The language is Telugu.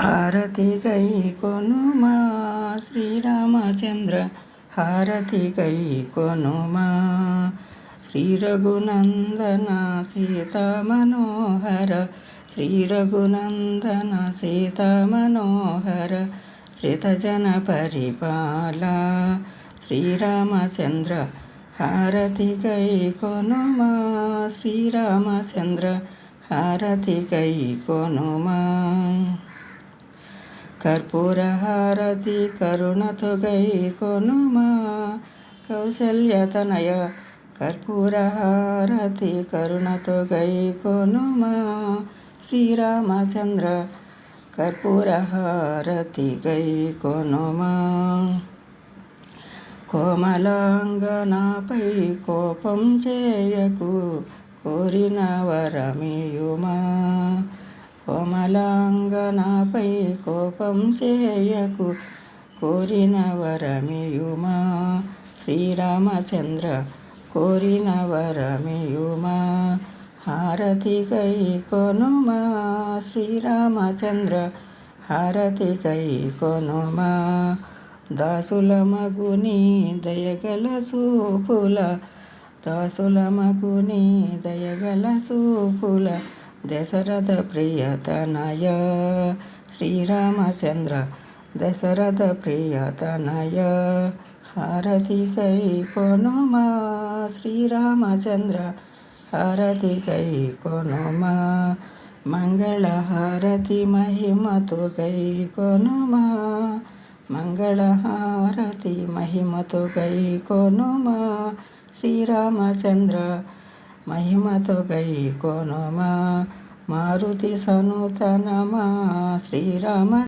హారతి గై కొనుమా? శ్రీరామచంద్ర హారతి కై కొనుమా? శ్రీ రఘునందన సీత మనోహర శ్రీ రఘునందన సీత మనోహర శ్రీతజన పరిపాల శ్రీరామచంద్ర హారతి కై కొనుమా? శ్రీరామచంద్ర హారతి కై కొనుమా? కర్పూరహారతి కరుణతో గై కొనుమా. కౌశల్యతనయ కర్పూరహారతి కరుణతో గై కొనుమా. శ్రీరామచంద్ర కర్పూరహారతి గై కొనుమా. కోమలాంగనాపై కోపం చేయకు కోరిన వరమియుమా. కోమలాంగనాపై కోపం చేయకు. కోరిన వరమియుమా శ్రీరామచంద్ర కోరిన వరమియుమా హారతి కై కొనుమా? శ్రీరామచంద్ర హారతి కై కొనుమా? దాసుల మగుని దయగల సూపుల దాసుల మగుని దయగల సూపుల దశరథ ప్రియతనయ. శ్రీరామచంద్ర దశరథ ప్రియతనయ. హారతి కై కొనుమా. శ్రీరామచంద్ర హారతి కై కొనుమా. మంగళ హారతి మహిమతో గై కొనుమా. మంగళ హారతి మహిమతో గై కొనుమా. శ్రీరామచంద్ర మహిమతో గై కొనుమా మారుతి సనుతనమా శ్రీరామ